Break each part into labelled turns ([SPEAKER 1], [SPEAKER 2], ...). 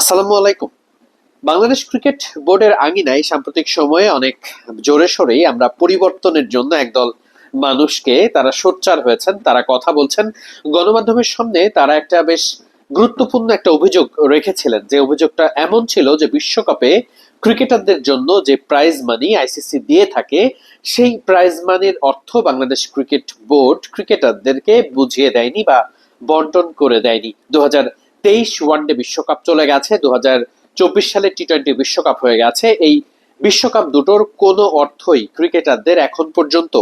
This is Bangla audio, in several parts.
[SPEAKER 1] আসসালামু আলাইকুম। বাংলাদেশ ক্রিকেট বোর্ডের আঙিনায় সাম্প্রতিক সময়ে অনেক জোরে সোরেই আমরা পরিবর্তনের জন্য একদল মানুষকে তারা সোচ্চার হয়েছেন, তারা কথা বলছেন। গণমাধ্যমের সামনে তারা একটা বেশ গুরুত্বপূর্ণ একটা অভিযোগ রেখেছিলেন, যে অভিযোগটা এমন ছিল যে বিশ্বকাপে ক্রিকেটারদের জন্য যে প্রাইজ মানি আইসিসি দিয়ে থাকে, সেই প্রাইজ মানির অর্থ বাংলাদেশ ক্রিকেট বোর্ড ক্রিকেটারদেরকে বুঝিয়ে দেয়নি বা বন্টন করে দেয়নি। দু হাজার তেইশ ওয়ানডে বিশ্বকাপ চলে গেছে দু চব্বিশ সালে টি টোয়েন্টি বিশ্বকাপ হয়ে গেছে। এই বিশ্বকাপ দুটোর কোনো অর্থই ক্রিকেটারদের এখন পর্যন্ত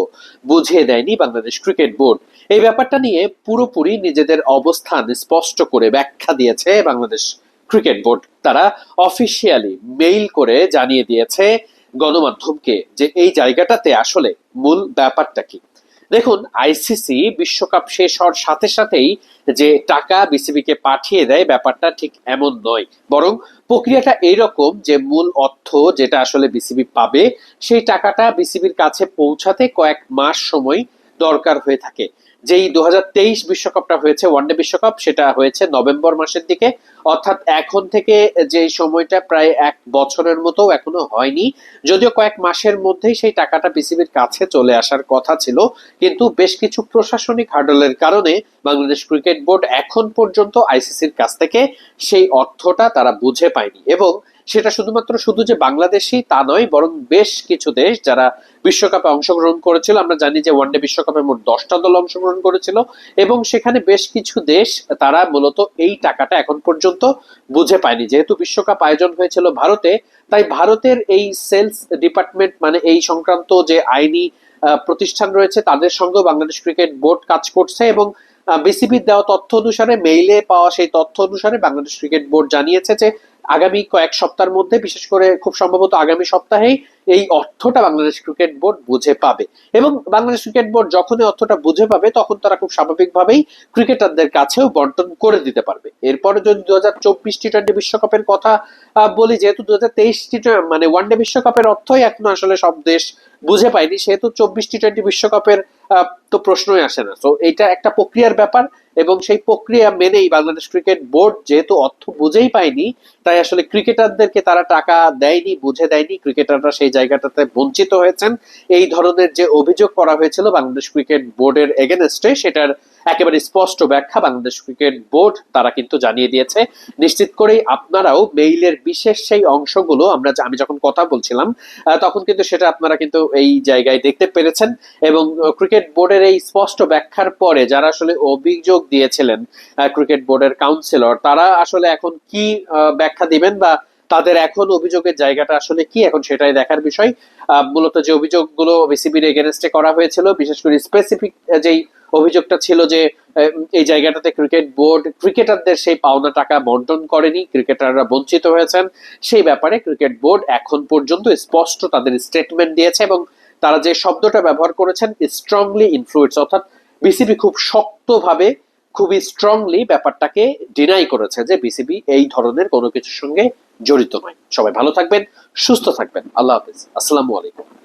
[SPEAKER 1] বুঝিয়ে দেয়নি বাংলাদেশ ক্রিকেট বোর্ড। এই ব্যাপারটা নিয়ে পুরোপুরি নিজেদের অবস্থান স্পষ্ট করে ব্যাখ্যা দিয়েছে বাংলাদেশ ক্রিকেট বোর্ড। তারা অফিসিয়ালি মেইল করে জানিয়ে দিয়েছে গণমাধ্যমকে যে এই জায়গাটাতে আসলে মূল ব্যাপারটা কি। দেখুন আইসিসি বিশ্বকাপ শেষ হওয়ার সাথে সাথেই যে টাকা বিসিবিকে পাঠিয়ে দেয়, ব্যাপারটা ঠিক এমন নয়। বরং প্রক্রিয়াটা এইরকম যে মূল অর্থ যেটা আসলে বিসিবি পাবে, সেই টাকাটা বিসিবির কাছে পৌঁছাতে কয়েক মাস সময় দরকার হয়ে থাকে। যেই দু বিশ্বকাপটা হয়েছে ওয়ানডে বিশ্বকাপ, সেটা হয়েছে নভেম্বর মাসের দিকে। অর্থাৎ এখন থেকে যে সময়টা প্রায় এক বছরের মতো এখনও হয়নি। যদিও কয়েক মাসের মধ্যেই সেই টাকাটা বিসিবির কাছে চলে আসার কথা ছিল, কিন্তু বেশ কিছু প্রশাসনিক হার্ডলের কারণে বাংলাদেশ ক্রিকেট বোর্ড এখন পর্যন্ত আইসিসির কাছ থেকে সেই অর্থটা তারা বুঝে পায়নি। এবং সেটা শুধুমাত্র শুধু যে বাংলাদেশই তা নয়, বরং বেশ কিছু দেশ যারা বিশ্বকাপে অংশগ্রহণ করেছিল। আমরা জানি যে ওয়ানডে বিশ্বকাপে মোট দশটা দল অংশগ্রহণ করেছিল এবং সেখানে বেশ কিছু দেশ তারা মূলত এই টাকাটা এখন পর্যন্ত বুঝে পায়নি। যেহেতু বিশ্বকাপ আয়োজন হয়েছিল ভারতে, তাই ভারতের এই সেলস ডিপার্টমেন্ট মানে এই সংক্রান্ত যে আইনি প্রতিষ্ঠান রয়েছে, তাদের সঙ্গেও বাংলাদেশ ক্রিকেট বোর্ড কাজ করছে এবং বিসিবির দেওয়া তথ্য অনুসারে, মেইলে পাওয়া সেই তথ্য অনুসারে বাংলাদেশ ক্রিকেট বোর্ড জানিয়েছে যে আগামী কয়েক সপ্তাহের মধ্যে, বিশেষ করে খুব সম্ভবত আগামী সপ্তাহেই এই অর্থটা বাংলাদেশ ক্রিকেট বোর্ড বুঝে পাবে। এবং বাংলাদেশ ক্রিকেট বোর্ড যখনই অর্থটা বুঝে পাবে, তখন তারা খুব স্বাভাবিকভাবেই ক্রিকেটারদের কাছেও বন্টন করে দিতে পারবে। এরপরে যদি দু হাজার চব্বিশ টি টোয়েন্টি বিশ্বকাপের কথা বলি, যেহেতু দু হাজার তেইশ টি মানে ওয়ানডে বিশ্বকাপের অর্থই এখনও আসলে সব দেশ বুঝে পায়নি, সেহেতু চব্বিশ টি টোয়েন্টি বিশ্বকাপের তো প্রশ্নই আসে না। তো এটা একটা প্রক্রিয়ার ব্যাপার এবং সেই প্রক্রিয়া মেনেই বাংলাদেশ ক্রিকেট বোর্ড যেহেতু অর্থ বুঝেই পায়নি, তাই আসলে ক্রিকেটারদেরকে তারা টাকা দেয়নি, বুঝে দেয়নি। ক্রিকেটাররা সেই জায়গাটাতে বঞ্চিত হয়েছেন। এই ধরনের যে অভিযোগ করা হয়েছিল বাংলাদেশ ক্রিকেট বোর্ডের এগেনস্টে সেটার একেবারে স্পষ্ট ব্যাখ্যা বাংলাদেশ ক্রিকেট বোর্ড তারা কিন্তু জানিয়ে দিয়েছে। নিশ্চিত করেই আপনারাও মেইলের বিশেষ সেই অংশগুলো আমরা আমি যখন কথা বলছিলাম তখন কিন্তু সেটা আপনারা কিন্তু এই জায়গায় দেখতে পেরেছেন এবং ক্রিকেট বোর্ডের এই স্পষ্ট ব্যাখ্যার পরে যারা আসলে অভিযোগ দিয়েছিলেন ক্রিকেট বোর্ডের কাউন্সিলর তারা আসলে এখন কি ব্যাখ্যা দিবেন বা তাদের এখন অভিযোগের জায়গাটা আসলে কি? এখন সেটাই দেখার বিষয়। মূলত যে অভিযোগগুলো বিসিবির এগেনস্টে করা হয়েছিল, বিশেষ করে স্পেসিফিক যেই অভিযোগটা ছিল যে এই জায়গাটাতে ক্রিকেট বোর্ড, ক্রিকেটারদের সেই পাওনা টাকা বন্টন করেনি, ক্রিকেটাররা বঞ্চিত হয়েছেন। সেই ব্যাপারে ক্রিকেট বোর্ড এখন পর্যন্ত স্পষ্ট তাদের স্টেটমেন্ট দিয়েছে এবং তারা যে শব্দটা ব্যবহার করেছেন স্ট্রংলি ইনফ্লুয়েন্স অর্থাৎ বিসিবি খুব শক্তভাবে, খুবই স্ট্রংলি ব্যাপারটাকে ডিনাই করেছে যে বিসিবি এই ধরনের কোনো কিছুর সঙ্গে জড়িত নয়। সবাই ভালো থাকবেন, সুস্থ থাকবেন। আল্লাহ হাফিজ। আসসালামু আলাইকুম।